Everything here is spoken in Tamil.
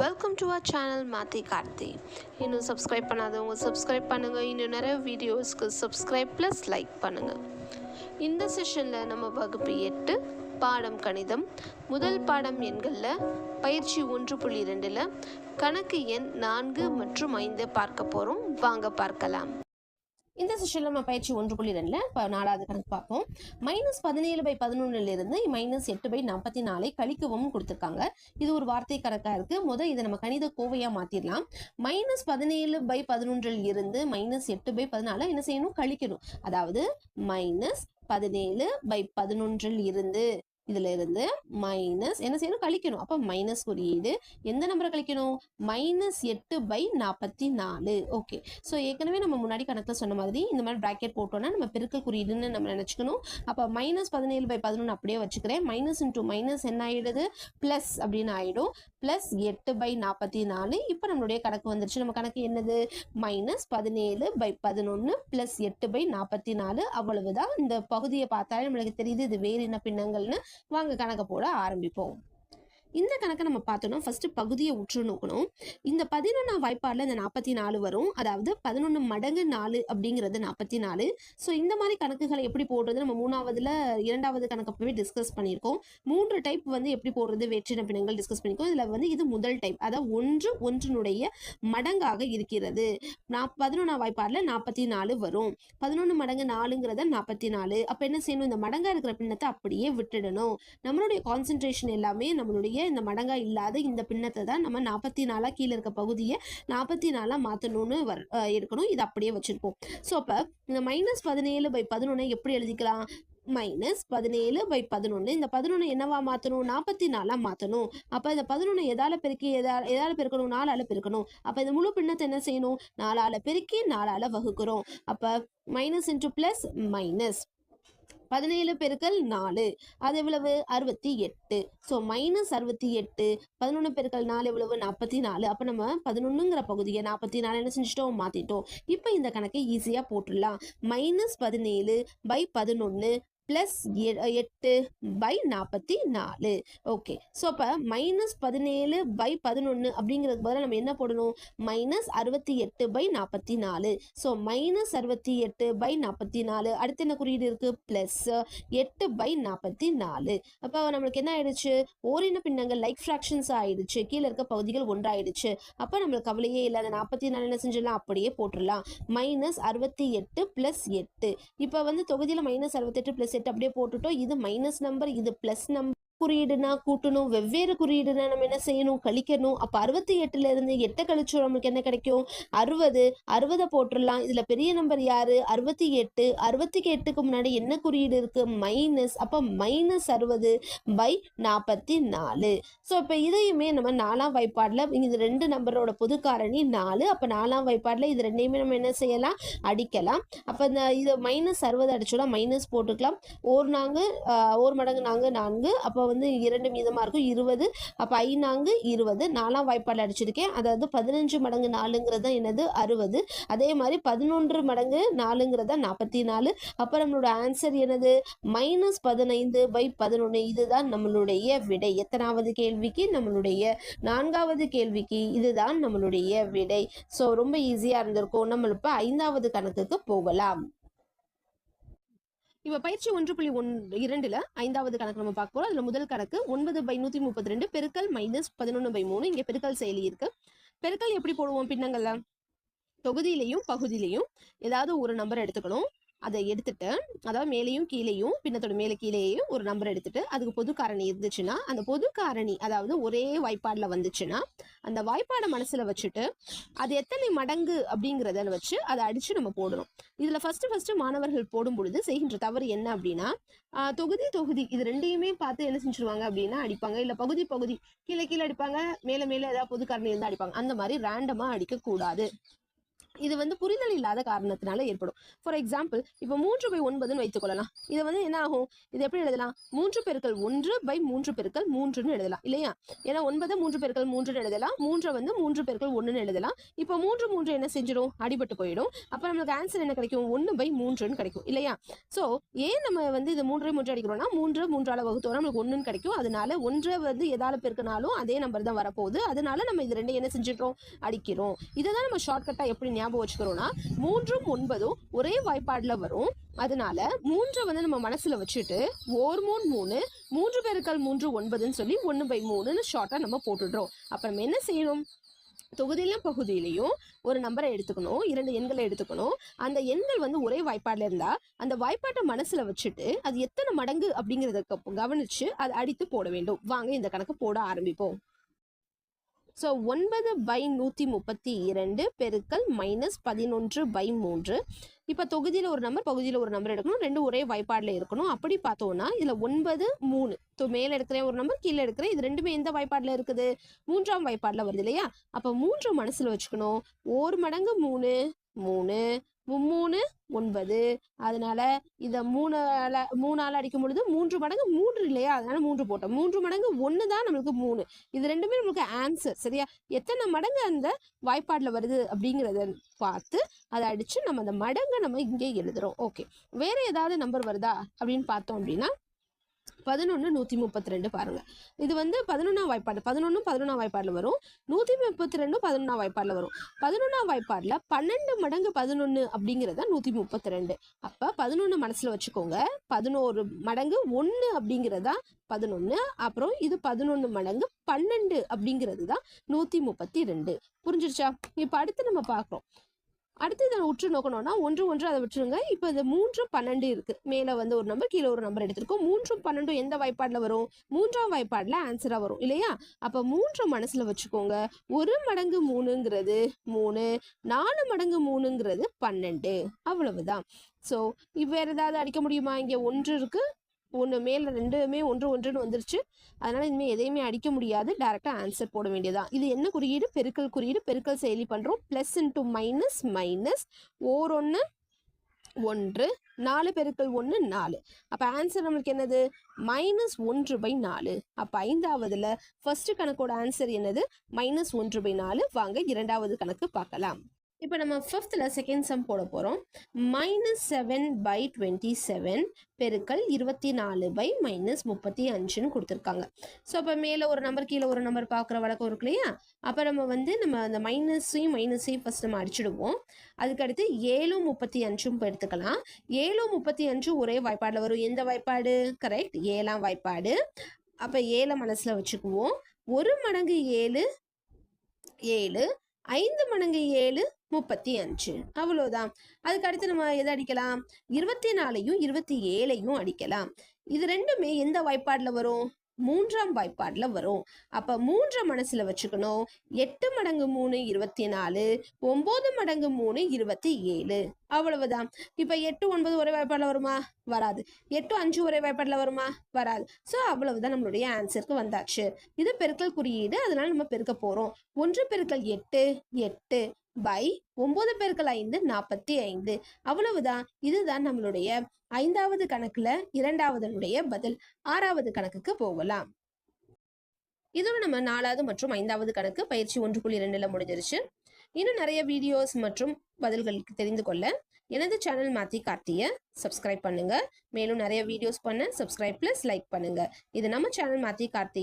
வெல்கம் டு அவர் சேனல் மாத்தி கார்த்தி இன்னும் சப்ஸ்கிரைப் பண்ணாதவங்க சப்ஸ்கிரைப் பண்ணுங்கள் இன்னும் நிறைய வீடியோஸ்க்கு சப்ஸ்கிரைப் ப்ளஸ் லைக் பண்ணுங்கள் இந்த செஷனில் நம்ம வகுப்பு எட்டு பாடம் கணிதம். முதல் பாடம் எண்களில் பயிற்சி ஒன்று புள்ளி ரெண்டில் கணக்கு எண் நான்கு மற்றும் ஐந்து பார்க்க போகிறோம் வாங்க பார்க்கலாம். இந்த செஷன்ல நம்ம பயிற்சி ஒன்று புள்ளி ரெண்டுல இப்போ நாலாவது கணக்கு பார்ப்போம். மைனஸ் பதினேழு பை பதினொன்னுல இருந்து மைனஸ் எட்டு பை நாற்பத்தி நாலை கழிக்கவும் கொடுத்துருக்காங்க. இது ஒரு வார்த்தை கணக்கா இருக்கு. முதல் இதை நம்ம கணித கோவையா மாத்திரலாம். மைனஸ் பதினேழு பை பதினொன்றில் இருந்து மைனஸ் எட்டு பை பதினால என்ன செய்யணும்? கழிக்கணும். அதாவது மைனஸ் பதினேழு பை பதினொன்றில் இருந்து இதுல இருந்து மைனஸ் என்ன செய்யணும்? கழிக்கணும். அப்ப மைனஸ் குறியீடு எந்த நம்பரை கழிக்கணும்? மைனஸ் எட்டு பை நாற்பத்தி நாலு ஓகே ஸோ ஏற்கனவே நம்ம முன்னாடி கணக்கில் சொன்ன மாதிரி இந்த மாதிரி ப்ராக்கெட் போட்டோம்னா நம்ம பெருக்கல் குறியீடுன்னு நம்ம நினச்சிக்கணும். அப்போ மைனஸ் பதினேழு பை பதினொன்று அப்படியே வச்சுக்கிறேன். மைனஸ் இன்டூ மைனஸ் என்ன ஆகிடுது ப்ளஸ் அப்படின்னு ஆகிடும் ப்ளஸ் எட்டு பை நாற்பத்தி நாலு இப்போ நம்மளுடைய கணக்கு வந்துருச்சு. நம்ம கணக்கு என்னது? மைனஸ் பதினேழு பை பதினொன்று ப்ளஸ் எட்டு பை நாற்பத்தி நாலு அவ்வளவுதான். இந்த பகுதியை பார்த்தாலே நம்மளுக்கு தெரியுது இது வேறு என்ன பின்னங்கள்னு. வாங்க கணக்கை போட ஆரம்பிப்போம். இந்த கணக்கை நம்ம பார்த்தோம்னா ஃபர்ஸ்ட் பகுதியை உற்று நோக்கணும். இந்த பதினொன்றாம் வாய்ப்பாடில் இந்த நாற்பத்தி நாலு வரும். அதாவது பதினொன்று மடங்கு நாலு அப்படிங்கிறது நாற்பத்தி நாலு ஸோ இந்த மாதிரி கணக்குகளை எப்படி போடுறது? நம்ம மூணாவதுல இரண்டாவது கணக்கு அப்பவே டிஸ்கஸ் பண்ணியிருக்கோம். மூன்று டைப் வந்து எப்படி போடுறது? வேற்றின பிணங்கள் டிஸ்கஸ் பண்ணியிருக்கோம். இதில் வந்து இது முதல் டைப் அதாவது ஒன்று ஒன்றினுடைய மடங்காக இருக்கிறது. நான் பதினொன்றாம் வாய்ப்பாடில் நாற்பத்தி நாலு வரும். பதினொன்று மடங்கு நாலுங்கிறத நாற்பத்தி நாலு அப்போ என்ன செய்யணும்? இந்த மடங்காக இருக்கிற பின்னத்தை அப்படியே விட்டுடணும். நம்மளுடைய கான்சென்ட்ரேஷன் எல்லாமே நம்மளுடைய இந்த மடங்கா இல்லாத இந்த பின்னத்தை தான் நம்ம நாற்பத்தி நாலாக கீழே இருக்க பகுதியை நாற்பத்தி நாலாக மாற்றணும்னு வர் இருக்கணும். இது அப்படியே வச்சுருப்போம். ஸோ அப்போ இந்த மைனஸ் பதினேழு பை பதினொன்று எப்படி எழுதிக்கலாம்? மைனஸ் பதினேழு பை பதினொன்று இந்த பதினொன்று என்னவா மாற்றணும் நாற்பத்தி நாலாக மாற்றணும் அப்போ இந்த பதினொன்று எதால பெருக்கி எதா எதால பெருக்கணும்? நாலால் பெருக்கணும். அப்போ இந்த முழு பின்னத்தை என்ன செய்யணும்? நாலால பெருக்கி நாலால் வகுக்கிறோம். அப்போ மைனஸ் இன்ட்டு ப்ளஸ் மைனஸ் பதினேழு பெருக்கல் நாலு. அது எவ்வளவு? அறுபத்தி எட்டு. ஸோ மைனஸ் அறுபத்தி எட்டு பதினொன்று பெருக்கல் நாலு எவ்வளவு? நாற்பத்தி நாலு. அப்போ நம்ம பதினொன்றுங்கிற பகுதியை நாற்பத்தி நாலு என்ன செஞ்சிட்டோம்? மாற்றிட்டோம் இப்போ இந்த கணக்கை ஈஸியாக போட்டுடலாம். மைனஸ் பதினேழு பை பதினொன்று ப்ளஸ் எட்டு பை நாற்பத்தி நாலு. ஓகே ஸோ அப்போ மைனஸ் பதினேழு பை பதினொன்று அப்படிங்கிறதுக்கு பதிலாக நம்ம என்ன போடணும்? மைனஸ் அறுபத்தி எட்டு பை நாற்பத்தி நாலு. ஸோ மைனஸ் அறுபத்தி எட்டு பை நாற்பத்தி நாலு. அடுத்து என்ன குறியீடு இருக்குது ப்ளஸ் எட்டு பை நாற்பத்தி நாலு. அப்போ நம்மளுக்கு என்ன ஆயிடுச்சு? ஓரின பின்னங்கள் லைக் ஃப்ராக்ஷன்ஸ் ஆயிடுச்சு. கீழே இருக்க பகுதிகள் ஒன்றாயிடுச்சு. அப்போ நம்மளுக்கு கவலையே இல்லை. அந்த நாற்பத்தி நாலு என்ன செஞ்சிடலாம்? அப்படியே போட்டுடலாம். மைனஸ் அறுபத்தி எட்டு ப்ளஸ் எட்டு. இப்போ வந்து தொகுதியில் மைனஸ் அறுபத்தெட்டு ப்ளஸ் செட் அப்படியே போட்டுட்டோம். இது மைனஸ் நம்பர் இது ப்ளஸ் நம்பர் குறியீடுனா கூட்டணும் வெவ்வேறு குறியீடுனா நம்ம என்ன செய்யணும் கழிக்கணும். அப்போ அறுபத்தி எட்டுல இருந்து எட்டை கழிச்சோம் நம்மளுக்கு என்ன கிடைக்கும்? அறுபது அறுபதை போட்டுடலாம். இதில் பெரிய நம்பர் யாரு? அறுபத்தி எட்டு. அறுபத்தி எட்டுக்கு முன்னாடி என்ன குறியீடு இருக்கு? மைனஸ் அப்போ மைனஸ் அறுபது பை நாற்பத்தி நாலு. ஸோ இப்போ இதையுமே நம்ம நாலாம் வாய்ப்பாடில் இது ரெண்டு நம்பரோட பொது காரணி நாலு. அப்போ நாலாம் வாய்ப்பாடில் இது ரெண்டையுமே நம்ம என்ன செய்யலாம்? அடிக்கலாம். அப்போ இந்த இது மைனஸ் அறுபது அடிச்சோம்னா மைனஸ் போட்டுக்கலாம். ஓர் நாங்கள் ஓர் மடங்கு நாங்கள் நான்கு. அப்போ வந்து இரண்டு மீதமாக இருக்கும். இருபது அப்போ ஐநான்கு இருபது. நாலாம் வாய்ப்பாடு அடிச்சிருக்கேன். அதாவது பதினஞ்சு மடங்கு நாலுங்கிறது தான் என்னது? அறுபது. அதே மாதிரி பதினொன்று மடங்கு நாலுங்கிறதா நாற்பத்தி நாலு அப்போ நம்மளோட ஆன்சர் என்னது? மைனஸ் பதினைந்து பை பதினொன்று இதுதான் நம்மளுடைய விடை. எத்தனாவது கேள்விக்கு? நம்மளுடைய நான்காவது கேள்விக்கு. இதுதான் நம்மளுடைய விடை. ஸோ ரொம்ப ஈஸியாக இருந்திருக்கும். நம்ம இப்போ ஐந்தாவது கணக்குக்கு போகலாம். இப்போ பயிற்சி ஒன்று புள்ளி ஒன் இரண்டுல ஐந்தாவது கணக்கு நம்ம பார்க்க போறோம். அதுல முதல் கணக்கு ஒன்பது பை நூத்தி முப்பத்தி ரெண்டு பெருக்கல் மைனஸ் பதினொன்று பை மூணு. இங்க பெருக்கல் செயலி இருக்கு. பெருக்கல் எப்படி போடுவோம் பின்னங்கள்ல? தொகுதியிலையும் பகுதியிலையும் ஏதாவது ஒரு நம்பர் எடுத்துக்கணும். அதை எடுத்துட்டு அதாவது மேலேயும் கீழேயும் பின்னத்தோட மேலே கீழேயும் ஒரு நம்பர் எடுத்துட்டு அதுக்கு பொது காரணி இருந்துச்சுன்னா அந்த பொது காரணி அதாவது ஒரே வாய்ப்பாடில் வந்துச்சுன்னா அந்த வாய்ப்பாடை மனசில் வச்சுட்டு அது எத்தனை மடங்கு அப்படிங்கிறத வச்சு அதை அடித்து நம்ம போடணும். இதில் ஃபஸ்ட்டு ஃபஸ்ட்டு மாணவர்கள் போடும் பொழுது செய்கின்ற தவறு என்ன அப்படின்னா தொகுதி தொகுதி இது ரெண்டையுமே பார்த்து என்ன செஞ்சிருவாங்க அப்படின்னா அடிப்பாங்க. இல்லை பகுதி பகுதி கீழே கீழே அடிப்பாங்க. மேலே மேலே ஏதாவது பொது காரணி இருந்தால் அடிப்பாங்க. அந்த மாதிரி ரேண்டமாக அடிக்கக்கூடாது. இது வந்து புரிதல் இல்லாத காரணத்தினால ஏற்படும். ஃபார் எக்ஸாம்பிள் இப்போ மூன்று பை ஒன்பதுன்னு வைத்துக்கொள்ளலாம் இது வந்து என்ன ஆகும்? இது எப்படி எழுதலாம்? மூன்று பெருக்கள் ஒன்று பை மூன்று பெருக்கள் மூன்றுன்னு எழுதலாம். இல்லையா? ஏன்னா ஒன்பதை மூன்று பெருக்கள் மூன்றுன்னு எழுதலாம். மூன்றை வந்து மூன்று பெருக்கள் ஒன்றுன்னு எழுதலாம். இப்போ மூன்று மூன்று என்ன செஞ்சிடும்? அடிபட்டு போயிடும். அப்போ நம்மளுக்கு ஆன்சர் என்ன கிடைக்கும்? ஒன்று பை மூன்றுன்னு கிடைக்கும். இல்லையா? ஸோ ஏன் நம்ம வந்து இது மூன்றே மூன்று அடிக்கிறோம்னா மூன்று மூன்றால வகுத்தோம். நம்மளுக்கு ஒன்றுன்னு கிடைக்கும். அதனால ஒன்றை வந்து எதால பெருக்கினாலும் அதே நம்பர் தான் வரப்போகுது. அதனால நம்ம இது ரெண்டு என்ன செஞ்சிட்டோம் அடிக்கிறோம். இதை தான் நம்ம ஷார்ட்கட்டாக எப்படி ஞாபகம் வச்சுக்கிறோம்னா மூன்றும் ஒன்பதும் ஒரே வாய்ப்பாடில் வரும். அதனால மூன்றை வந்து நம்ம மனசுல வச்சுட்டு ஓர் மூணு மூணு மூன்று பேருக்கள் மூன்று ஒன்பதுன்னு சொல்லி ஒன்று பை மூணுன்னு ஷார்ட்டாக நம்ம போட்டுடுறோம். அப்போ நம்ம என்ன செய்யணும்? தொகுதியிலும் பகுதியிலையும் ஒரு நம்பரை எடுத்துக்கணும் இரண்டு எண்களை எடுத்துக்கணும். அந்த எண்கள் வந்து ஒரே வாய்ப்பாடில் இருந்தால் அந்த வாய்ப்பாட்டை மனசில் வச்சுட்டு அது எத்தனை மடங்கு அப்படிங்கிறத கவனித்து அதை அடித்து போட வேண்டும். வாங்க இந்த கணக்கு போட ஆரம்பிப்போம். ஸோ ஒன்பது பை நூற்றி முப்பத்தி இரண்டு பெருக்கல் மைனஸ் பதினொன்று பை மூன்று. இப்போ தொகுதியில் ஒரு நம்பர் பகுதியில் ஒரு நம்பர் எடுக்கணும். ரெண்டு ஒரே வாய்ப்பாடில் இருக்கணும். அப்படி பார்த்தோன்னா இதில் ஒன்பது மூணு. ஸோ மேலே எடுக்கிறேன் ஒரு நம்பர் கீழே எடுக்கிறேன் இது ரெண்டுமே எந்த வாய்ப்பாடில் இருக்குது? மூன்றாம் வாய்ப்பாடில் வருது இல்லையா? அப்போ மூன்று மனசில் வச்சுக்கணும். ஒரு மடங்கு மூணு மூணு. மும்மூணு ஒன்பது. அதனால இதை மூணால மூணால அடிக்கும் பொழுது மூன்று மடங்கு மூன்று இல்லையா? அதனால மூன்று போட்டோம். மூன்று மடங்கு ஒன்று தான் நம்மளுக்கு மூணு. இது ரெண்டுமே நம்மளுக்கு ஆன்சர் சரியா? எத்தனை மடங்கு அந்த வாய்ப்பாடில் வருது அப்படிங்கிறத பார்த்து அதை அடித்து நம்ம அந்த மடங்கை நம்ம இங்கே எழுதுறோம். ஓகே வேற ஏதாவது நம்பர் வருதா அப்படின்னு பார்த்தோம் அப்படின்னா பதினொன்று நூற்றி முப்பத்தி ரெண்டு பாருங்கள் இது வந்து பதினொன்றாம் வாய்ப்பாடு பதினொன்று பதினொன்றாம் வாய்ப்பாடில் வரும். நூற்றி முப்பத்தி ரெண்டும் பதினொன்றாம் வாய்ப்பாடில் வரும். பதினொன்றாம் வாய்ப்பாடில் பன்னெண்டு மடங்கு பதினொன்று அப்படிங்கிறத நூற்றி முப்பத்தி ரெண்டு. அப்போ பதினொன்று மனசில் வச்சுக்கோங்க. பதினோரு மடங்கு ஒன்று அப்படிங்கிறதா பதினொன்று அப்புறம் இது பதினொன்று மடங்கு பன்னெண்டு அப்படிங்கிறது தான் நூற்றி முப்பத்தி ரெண்டு. புரிஞ்சிருச்சா? இப்போ அடுத்து நம்ம பார்க்குறோம். அடுத்து இதை உற்று நோக்கணும்னா ஒன்று ஒன்று அதை விட்டுருங்க. இப்போ இது மூன்று பன்னெண்டு இருக்கு. மேலே வந்து ஒரு நம்பர் கீழே ஒரு நம்பர் எடுத்திருக்கோம். மூன்றும் பன்னெண்டும் எந்த வாய்ப்பாடில் வரும்? மூன்றாம் வாய்ப்பாடில் ஆன்சராக வரும். இல்லையா? அப்போ மூன்று மனசில் வச்சுக்கோங்க. ஒரு மடங்கு மூணுங்கிறது மூணு நாலு மடங்கு மூணுங்கிறது பன்னெண்டு. அவ்வளவுதான். ஸோ வேறு ஏதாவது அடிக்க முடியுமா? இங்கே ஒன்று இருக்குது ஒன்று மேலே ரெண்டுமே ஒன்று ஒன்றுன்னு வந்துருச்சு. அதனால இனிமேல் எதையுமே அடிக்க முடியாது. டேரெக்டாக ஆன்சர் போட வேண்டியதான் இது என்ன குறியீடு? பெருக்கல் குறியீடு. பெருக்கல் செயலி பண்ணுறோம் ப்ளஸ் இன்ட்டு மைனஸ் மைனஸ் ஓர் ஒன்று ஒன்று நாலு பெருக்கல் ஒன்று நாலு. அப்போ ஆன்சர் நம்மளுக்கு என்னது? மைனஸ் ஒன்று பை நாலு. அப்போ ஐந்தாவதுல ஃபர்ஸ்ட் கணக்கோட ஆன்சர் என்னது? மைனஸ் ஒன்று பை நாலு. வாங்க இரண்டாவது கணக்கு பார்க்கலாம். இப்போ நம்ம ஃபிஃப்த்தில் செகண்ட் சம் போட போகிறோம் minus seven by twenty seven பெருக்கல் இருபத்தி நாலு பை மைனஸ் முப்பத்தி அஞ்சுன்னு கொடுத்துருக்காங்க. ஸோ அப்போ மேலே ஒரு நம்பர் கீழே ஒரு நம்பர் பார்க்குற வழக்கம் இருக்கு இல்லையா? அப்போ நம்ம வந்து நம்ம அந்த மைனஸையும் மைனஸையும் ஃபஸ்ட் நம்ம அடிச்சிடுவோம். அதுக்கடுத்து ஏழும் முப்பத்தி அஞ்சும் இப்போ எடுத்துக்கலாம். ஏழும் முப்பத்தி அஞ்சும் ஒரே வாய்ப்பாடில் வரும். எந்த வாய்ப்பாடு? கரெக்ட் ஏழாம் வாய்ப்பாடு. அப்போ ஏழை மனசில் வச்சுக்குவோம். ஒரு மடங்கு ஏழு ஏழு ஐந்து மடங்கு ஏழு முப்பத்தி அஞ்சு. அவ்வளோதான். அதுக்கு அடுத்து நம்ம எதை அடிக்கலாம்? இருபத்தி நாலையும் இருபத்தி ஏழையும் அடிக்கலாம். இது ரெண்டுமே எந்த வாய்ப்பாடில் வரும்? மூன்றாம் வாய்ப்பாடில் வரும். அப்போ மூன்றை மனசில் வச்சுக்கணும். எட்டு மடங்கு மூணு இருபத்தி நாலு ஒம்பது மடங்கு மூணு இருபத்தி ஏழு. அவ்வளவுதான். இப்போ எட்டு ஒன்பது ஒரே வாய்ப்பாடில் வருமா? வராது. எட்டு அஞ்சு ஒரே வாய்ப்பாடில் வருமா? வராது. ஸோ அவ்வளவுதான் நம்மளுடைய ஆன்சருக்கு வந்தாச்சு. இது பெருக்கல் குறியீடு. அதனால நம்ம பெருக்க போகிறோம் ஒன்று பெருக்கல் எட்டு எட்டு. பை ஒன்பது பேர்கள் ஐந்து நாற்பத்தி ஐந்து. அவ்வளவுதான். இதுதான் நம்மளுடைய ஐந்தாவது கணக்குல இரண்டாவதனுடைய பதில். ஆறாவது கணக்குக்கு போகலாம். இதோட நம்ம நாலாவது மற்றும் ஐந்தாவது கணக்கு பயிற்சி ஒன்று புள்ளி ரெண்டுல முடிஞ்சிருச்சு. இன்னும் நிறைய வீடியோஸ் மற்றும் பதில்களுக்கு தெரிந்து கொள்ள எனது சேனல் மாத்தி கார்த்திய சப்ஸ்கிரைப் பண்ணுங்க. மேலும் நிறைய வீடியோஸ் பண்ண சப்ஸ்கிரைப் ப்ளஸ் லைக் பண்ணுங்க. இது நம்ம சேனல் மாத்தி கார்த்தி